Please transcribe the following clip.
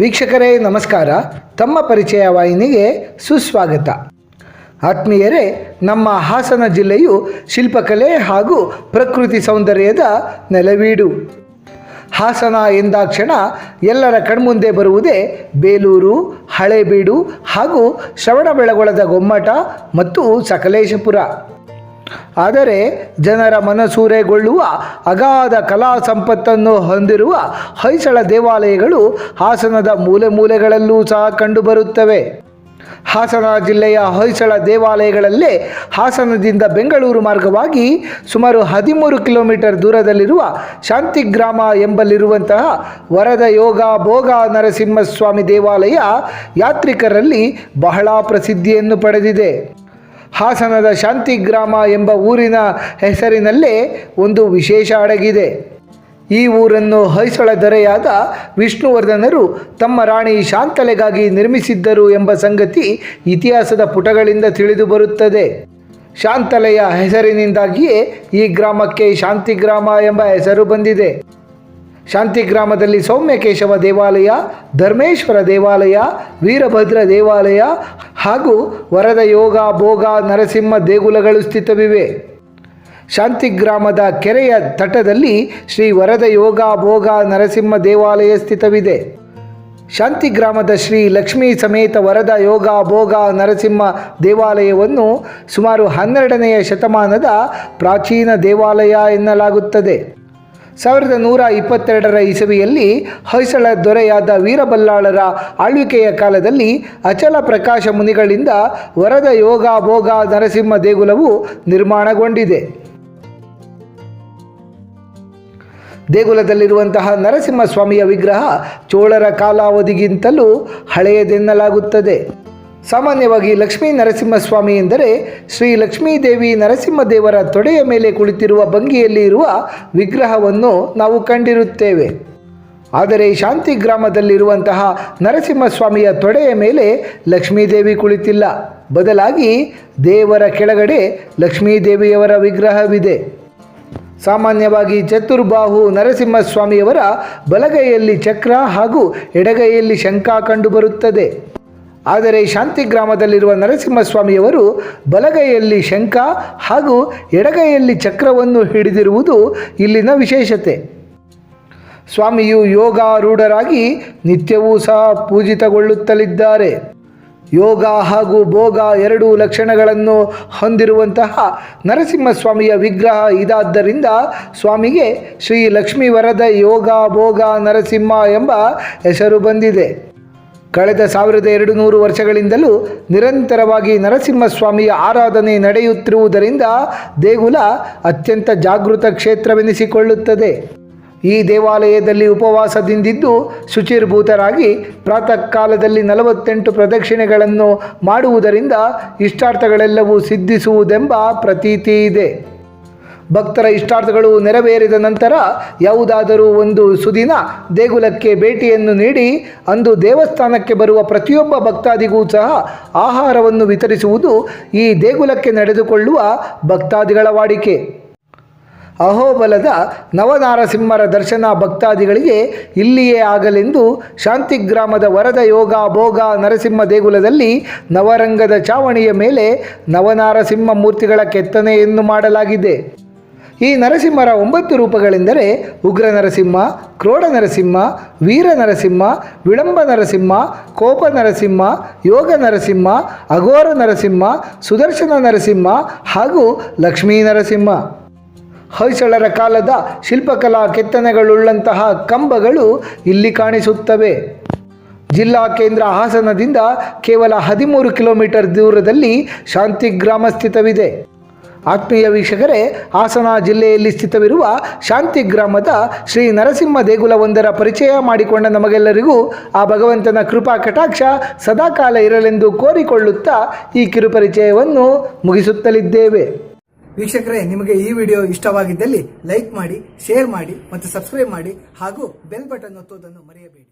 ವೀಕ್ಷಕರೇ, ನಮಸ್ಕಾರ. ತಮ್ಮ ಪರಿಚಯ ವಾಹಿನಿಗೆ ಸುಸ್ವಾಗತ. ಆತ್ಮೀಯರೇ, ನಮ್ಮ ಹಾಸನ ಜಿಲ್ಲೆಯು ಶಿಲ್ಪಕಲೆ ಹಾಗೂ ಪ್ರಕೃತಿ ಸೌಂದರ್ಯದ ನೆಲವೀಡು. ಹಾಸನ ಎಂದಾಕ್ಷಣ ಎಲ್ಲರ ಕಣ್ಮುಂದೆ ಬರುವುದೇ ಬೇಲೂರು, ಹಳೇಬೀಡು ಹಾಗೂ ಶ್ರವಣಬೆಳಗೊಳದ ಗೊಮ್ಮಟ ಮತ್ತು ಸಕಲೇಶಪುರ. ಆದರೆ ಜನರ ಮನಸೂರೆಗೊಳ್ಳುವ ಅಗಾಧ ಕಲಾ ಸಂಪತ್ತನ್ನು ಹೊಂದಿರುವ ಹೊಯ್ಸಳ ದೇವಾಲಯಗಳು ಹಾಸನದ ಮೂಲೆ ಮೂಲೆಗಳಲ್ಲೂ ಸಹ ಕಂಡುಬರುತ್ತವೆ. ಹಾಸನ ಜಿಲ್ಲೆಯ ಹೊಯ್ಸಳ ದೇವಾಲಯಗಳಲ್ಲೇ ಹಾಸನದಿಂದ ಬೆಂಗಳೂರು ಮಾರ್ಗವಾಗಿ ಸುಮಾರು ಹದಿಮೂರು ಕಿಲೋಮೀಟರ್ ದೂರದಲ್ಲಿರುವ ಶಾಂತಿಗ್ರಾಮ ಎಂಬಲ್ಲಿರುವಂತಹ ವರದ ಯೋಗ ಭೋಗ ನರಸಿಂಹಸ್ವಾಮಿ ದೇವಾಲಯ ಯಾತ್ರಿಕರಲ್ಲಿ ಬಹಳ ಪ್ರಸಿದ್ಧಿಯನ್ನು ಪಡೆದಿದೆ. ಹಾಸನದ ಶಾಂತಿ ಗ್ರಾಮ ಎಂಬ ಊರಿನ ಹೆಸರಿನಲ್ಲೇ ಒಂದು ವಿಶೇಷ ಅಡಗಿದೆ. ಈ ಊರನ್ನು ಹೊಯ್ಸಳ ದೊರೆಯಾದ ವಿಷ್ಣುವರ್ಧನರು ತಮ್ಮ ರಾಣಿ ಶಾಂತಲೆಗಾಗಿ ನಿರ್ಮಿಸಿದ್ದರು ಎಂಬ ಸಂಗತಿ ಇತಿಹಾಸದ ಪುಟಗಳಿಂದ ತಿಳಿದು ಬರುತ್ತದೆ. ಶಾಂತಲೆಯ ಹೆಸರಿನಿಂದಾಗಿಯೇ ಈ ಗ್ರಾಮಕ್ಕೆ ಶಾಂತಿ ಗ್ರಾಮ ಎಂಬ ಹೆಸರು ಬಂದಿದೆ. ಶಾಂತಿ ಗ್ರಾಮದಲ್ಲಿ ಸೌಮ್ಯಕೇಶವ ದೇವಾಲಯ, ಧರ್ಮೇಶ್ವರ ದೇವಾಲಯ, ವೀರಭದ್ರ ದೇವಾಲಯ ಹಾಗೂ ವರದ ಯೋಗ, ಭೋಗ, ನರಸಿಂಹ ದೇಗುಲಗಳು ಸ್ಥಿತವಿವೆ. ಶಾಂತಿ ಗ್ರಾಮದ ಕೆರೆಯ ತಟದಲ್ಲಿ ಶ್ರೀ ವರದ ಯೋಗ, ಭೋಗ, ನರಸಿಂಹ ದೇವಾಲಯ ಸ್ಥಿತವಿದೆ. ಶಾಂತಿ ಗ್ರಾಮದ ಶ್ರೀ ಲಕ್ಷ್ಮೀ ಸಮೇತ ವರದ ಯೋಗ, ಭೋಗ, ನರಸಿಂಹ ದೇವಾಲಯವನ್ನು ಸುಮಾರು ಹನ್ನೆರಡನೆಯ ಶತಮಾನದ ಪ್ರಾಚೀನ ದೇವಾಲಯ ಎನ್ನಲಾಗುತ್ತದೆ. ಸಾವಿರದ ನೂರ ಇಪ್ಪತ್ತೆರಡರ ಇಸವಿಯಲ್ಲಿ ಹೊಯ್ಸಳ ದೊರೆಯಾದ ವೀರಬಲ್ಲಾಳರ ಆಳ್ವಿಕೆಯ ಕಾಲದಲ್ಲಿ ಅಚಲ ಪ್ರಕಾಶ ಮುನಿಗಳಿಂದ ವರದ ಯೋಗ ಭೋಗ ನರಸಿಂಹ ದೇಗುಲವು ನಿರ್ಮಾಣಗೊಂಡಿದೆ. ದೇಗುಲದಲ್ಲಿರುವಂತಹ ನರಸಿಂಹಸ್ವಾಮಿಯ ವಿಗ್ರಹ ಚೋಳರ ಕಾಲಾವಧಿಗಿಂತಲೂ ಹಳೆಯದೆನ್ನಲಾಗುತ್ತದೆ. ಸಾಮಾನ್ಯವಾಗಿ ಲಕ್ಷ್ಮೀ ನರಸಿಂಹಸ್ವಾಮಿ ಎಂದರೆ ಶ್ರೀ ಲಕ್ಷ್ಮೀದೇವಿ ನರಸಿಂಹದೇವರ ತೊಡೆಯ ಮೇಲೆ ಕುಳಿತಿರುವ ಭಂಗಿಯಲ್ಲಿ ಇರುವ ವಿಗ್ರಹವನ್ನು ನಾವು ಕಂಡಿರುತ್ತೇವೆ. ಆದರೆ ಶಾಂತಿ ಗ್ರಾಮದಲ್ಲಿರುವಂತಹ ನರಸಿಂಹಸ್ವಾಮಿಯ ತೊಡೆಯ ಮೇಲೆ ಲಕ್ಷ್ಮೀದೇವಿ ಕುಳಿತಿಲ್ಲ. ಬದಲಾಗಿ ದೇವರ ಕೆಳಗಡೆ ಲಕ್ಷ್ಮೀದೇವಿಯವರ ವಿಗ್ರಹವಿದೆ. ಸಾಮಾನ್ಯವಾಗಿ ಚತುರ್ಬಾಹು ನರಸಿಂಹಸ್ವಾಮಿಯವರ ಬಲಗೈಯಲ್ಲಿ ಚಕ್ರ ಹಾಗೂ ಎಡಗೈಯಲ್ಲಿ ಶಂಖ ಕಂಡುಬರುತ್ತದೆ. ಆದರೆ ಶಾಂತಿ ಗ್ರಾಮದಲ್ಲಿರುವ ನರಸಿಂಹಸ್ವಾಮಿಯವರು ಬಲಗೈಯಲ್ಲಿ ಶಂಖ ಹಾಗೂ ಎಡಗೈಯಲ್ಲಿ ಚಕ್ರವನ್ನು ಹಿಡಿದಿರುವುದು ಇಲ್ಲಿನ ವಿಶೇಷತೆ. ಸ್ವಾಮಿಯು ಯೋಗಾರೂಢರಾಗಿ ನಿತ್ಯವೂ ಸಹ ಪೂಜಿತಗೊಳ್ಳುತ್ತಲಿದ್ದಾರೆ. ಯೋಗ ಹಾಗೂ ಭೋಗ ಎರಡೂ ಲಕ್ಷಣಗಳನ್ನು ಹೊಂದಿರುವಂತಹ ನರಸಿಂಹಸ್ವಾಮಿಯ ವಿಗ್ರಹ ಇದಾದ್ದರಿಂದ ಸ್ವಾಮಿಗೆ ಶ್ರೀ ಲಕ್ಷ್ಮೀವರದ ಯೋಗ ಭೋಗ ನರಸಿಂಹ ಎಂಬ ಹೆಸರು ಬಂದಿದೆ. ಕಳೆದ ಸಾವಿರದ ಎರಡು ನೂರು ವರ್ಷಗಳಿಂದಲೂ ನಿರಂತರವಾಗಿ ನರಸಿಂಹಸ್ವಾಮಿಯ ಆರಾಧನೆ ನಡೆಯುತ್ತಿರುವುದರಿಂದ ದೇಗುಲ ಅತ್ಯಂತ ಜಾಗೃತ ಕ್ಷೇತ್ರವೆನಿಸಿಕೊಳ್ಳುತ್ತದೆ. ಈ ದೇವಾಲಯದಲ್ಲಿ ಉಪವಾಸದಿಂದಿದ್ದು ಶುಚಿರ್ಭೂತರಾಗಿ ಪ್ರಾತಃ ಕಾಲದಲ್ಲಿ ನಲವತ್ತೆಂಟು ಪ್ರದಕ್ಷಿಣೆಗಳನ್ನು ಮಾಡುವುದರಿಂದ ಇಷ್ಟಾರ್ಥಗಳೆಲ್ಲವೂ ಸಿದ್ಧಿಸುವುದೆಂಬ ಪ್ರತೀತಿ ಇದೆ. ಭಕ್ತರ ಇಷ್ಟಾರ್ಥಗಳು ನೆರವೇರಿದ ನಂತರ ಯಾವುದಾದರೂ ಒಂದು ಸುದಿನ ದೇಗುಲಕ್ಕೆ ಭೇಟಿಯನ್ನು ನೀಡಿ, ಅಂದು ದೇವಸ್ಥಾನಕ್ಕೆ ಬರುವ ಪ್ರತಿಯೊಬ್ಬ ಭಕ್ತಾದಿಗೂ ಸಹ ಆಹಾರವನ್ನು ವಿತರಿಸುವುದು ಈ ದೇಗುಲಕ್ಕೆ ನಡೆದುಕೊಳ್ಳುವ ಭಕ್ತಾದಿಗಳ ವಾಡಿಕೆ. ಅಹೋಬಲದ ನವನಾರಸಿಂಹರ ದರ್ಶನ ಭಕ್ತಾದಿಗಳಿಗೆ ಇಲ್ಲಿಯೇ ಆಗಲೆಂದು ಶಾಂತಿಗ್ರಾಮದ ವರದ ಯೋಗ ಭೋಗ ನರಸಿಂಹ ದೇಗುಲದಲ್ಲಿ ನವರಂಗದ ಚಾವಣಿಯ ಮೇಲೆ ನವನಾರಸಿಂಹ ಮೂರ್ತಿಗಳ ಕೆತ್ತನೆಯನ್ನು ಮಾಡಲಾಗಿದೆ. ಈ ನರಸಿಂಹರ ಒಂಬತ್ತು ರೂಪಗಳೆಂದರೆ ಉಗ್ರ ನರಸಿಂಹ ಕ್ರೋಢ ನರಸಿಂಹ, ವೀರ ನರಸಿಂಹ, ವಿಳಂಬ ನರಸಿಂಹ, ಕೋಪ ನರಸಿಂಹ, ಯೋಗ ನರಸಿಂಹ, ಅಘೋರ ನರಸಿಂಹ, ಸುದರ್ಶನ ನರಸಿಂಹ ಹಾಗೂ ಲಕ್ಷ್ಮೀ ನರಸಿಂಹ. ಹೊಯ್ಸಳರ ಕಾಲದ ಶಿಲ್ಪಕಲಾ ಕೆತ್ತನೆಗಳುಳ್ಳಂತಹ ಕಂಬಗಳು ಇಲ್ಲಿ ಕಾಣಿಸುತ್ತವೆ. ಜಿಲ್ಲಾ ಕೇಂದ್ರ ಹಾಸನದಿಂದ ಕೇವಲ ಹದಿಮೂರು ಕಿಲೋಮೀಟರ್ ದೂರದಲ್ಲಿ ಶಾಂತಿಗ್ರಾಮ ಸ್ಥಿತವಿದೆ. ಆತ್ಮೀಯ ವೀಕ್ಷಕರೇ, ಹಾಸನ ಜಿಲ್ಲೆಯಲ್ಲಿ ಸ್ಥಿತವಿರುವ ಶಾಂತಿ ಗ್ರಾಮದ ಶ್ರೀ ನರಸಿಂಹ ದೇಗುಲವೊಂದರ ಪರಿಚಯ ಮಾಡಿಕೊಂಡ ನಮಗೆಲ್ಲರಿಗೂ ಆ ಭಗವಂತನ ಕೃಪಾ ಕಟಾಕ್ಷ ಸದಾಕಾಲ ಇರಲೆಂದು ಕೋರಿಕೊಳ್ಳುತ್ತಾ ಈ ಕಿರುಪರಿಚಯವನ್ನು ಮುಗಿಸುತ್ತಲಿದ್ದೇವೆ. ವೀಕ್ಷಕರೇ, ನಿಮಗೆ ಈ ವಿಡಿಯೋ ಇಷ್ಟವಾಗಿದ್ದಲ್ಲಿ ಲೈಕ್ ಮಾಡಿ, ಶೇರ್ ಮಾಡಿ ಮತ್ತು ಸಬ್ಸ್ಕ್ರೈಬ್ ಮಾಡಿ ಹಾಗೂ ಬೆಲ್ ಬಟನ್ ಒತ್ತುವುದನ್ನು ಮರೆಯಬೇಡಿ.